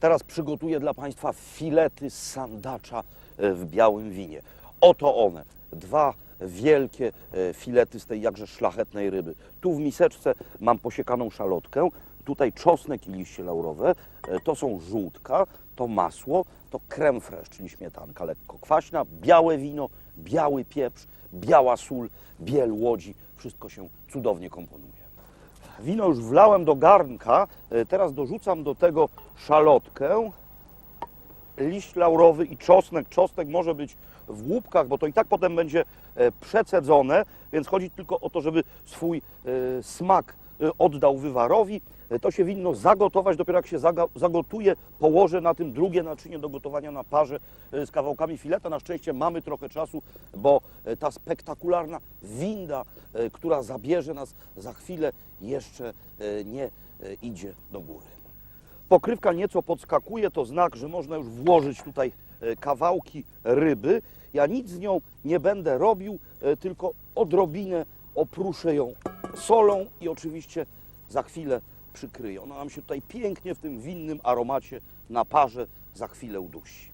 Teraz przygotuję dla Państwa filety sandacza e, w białym winie. Oto one, dwa wielkie e, filety z tej jakże szlachetnej ryby. Tu w miseczce mam posiekaną szalotkę, tutaj czosnek i liście laurowe, e, to są żółtka, to masło, to creme fraiche, czyli śmietanka lekko kwaśna, białe wino, biały pieprz, biała sól, biel łodzi. Wszystko się cudownie komponuje. Wino już wlałem do garnka, e, teraz dorzucam do tego szalotkę, liść laurowy i czosnek. Czosnek może być w łupkach, bo to i tak potem będzie e, przecedzone, więc chodzi tylko o to, żeby swój e, smak oddał wywarowi. E, To się winno zagotować, dopiero jak się zagotuje, położę na tym drugie naczynie do gotowania na parze e, z kawałkami fileta. Na szczęście mamy trochę czasu, bo ta spektakularna winda, która zabierze nas za chwilę, jeszcze nie idzie do góry. Pokrywka nieco podskakuje, to znak, że można już włożyć tutaj kawałki ryby. Ja nic z nią nie będę robił, tylko odrobinę opruszę ją solą i oczywiście za chwilę przykryję. Ona nam się tutaj pięknie w tym winnym aromacie na parze za chwilę udusi.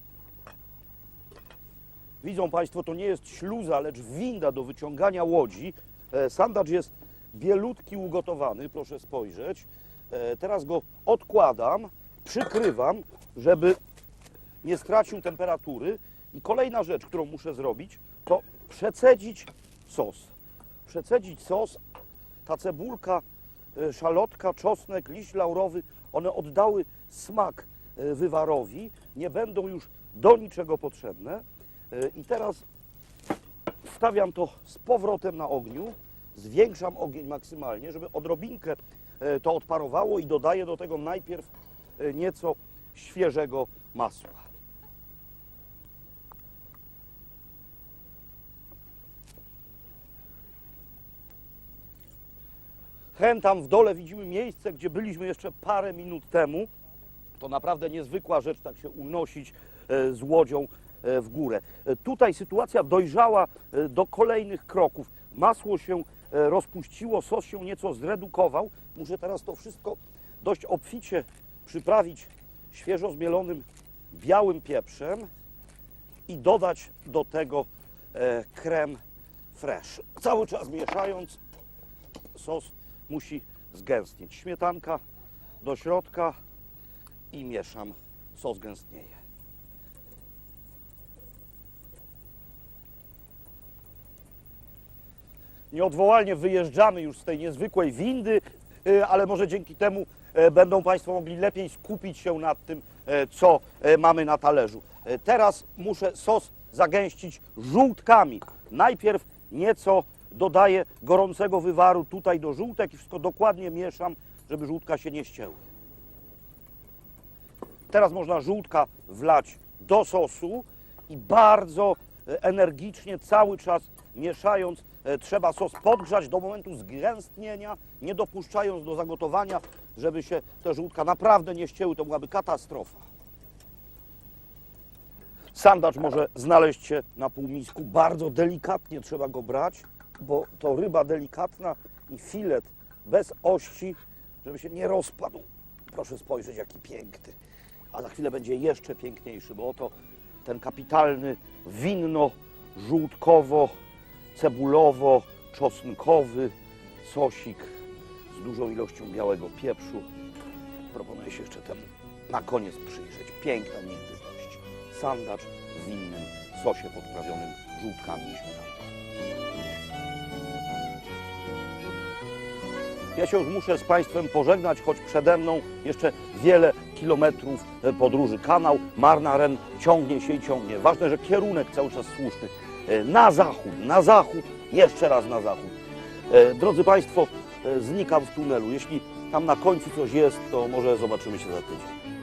Widzą Państwo, to nie jest śluza, lecz winda do wyciągania łodzi. E, Sandacz jest bielutki ugotowany, proszę spojrzeć. E, Teraz go odkładam, przykrywam, żeby nie stracił temperatury. I kolejna rzecz, którą muszę zrobić, to przecedzić sos. Przecedzić sos, ta cebulka, e, szalotka, czosnek, liść laurowy, one oddały smak e, wywarowi, nie będą już do niczego potrzebne. E, I teraz wstawiam to z powrotem na ogniu, zwiększam ogień maksymalnie, żeby odrobinkę to odparowało i dodaję do tego najpierw nieco świeżego masła. Hen tam w dole widzimy miejsce, gdzie byliśmy jeszcze parę minut temu. To naprawdę niezwykła rzecz, tak się unosić e, z łodzią e, w górę. E, Tutaj sytuacja dojrzała do kolejnych kroków. Masło się rozpuściło, sos się nieco zredukował. Muszę teraz to wszystko dość obficie przyprawić świeżo zmielonym białym pieprzem i dodać do tego creme fraiche. Cały czas mieszając sos musi zgęstnieć. Śmietanka do środka i mieszam. Sos gęstnieje. Nieodwołalnie wyjeżdżamy już z tej niezwykłej windy, y, ale może dzięki temu e, będą Państwo mogli lepiej skupić się nad tym, e, co e, mamy na talerzu. E, Teraz muszę sos zagęścić żółtkami. Najpierw nieco dodaję gorącego wywaru tutaj do żółtek i wszystko dokładnie mieszam, żeby żółtka się nie ścięły. Teraz można żółtka wlać do sosu i bardzo e, energicznie cały czas mieszając e, trzeba sos podgrzać do momentu zgęstnienia, nie dopuszczając do zagotowania, żeby się te żółtka naprawdę nie ścięły, to byłaby katastrofa. Sandacz może znaleźć się na półmisku, bardzo delikatnie trzeba go brać, bo to ryba delikatna i filet bez ości, żeby się nie rozpadł. Proszę spojrzeć, jaki piękny. A za chwilę będzie jeszcze piękniejszy, bo oto ten kapitalny winno-żółtkowo-cebulowo-czosnkowy sosik z dużą ilością białego pieprzu. Proponuję się jeszcze temu na koniec przyjrzeć. Piękna niejedność. Sandacz w winnym sosie podprawionym żółtkami i śmietaną. Ja się już muszę z Państwem pożegnać, choć przede mną jeszcze wiele kilometrów e, podróży. Kanał Marnaren ciągnie się i ciągnie. Ważne, że kierunek cały czas słuszny. E, Na zachód, na zachód, jeszcze raz na zachód. E, Drodzy Państwo, znikam w tunelu. Jeśli tam na końcu coś jest, to może zobaczymy się za tydzień.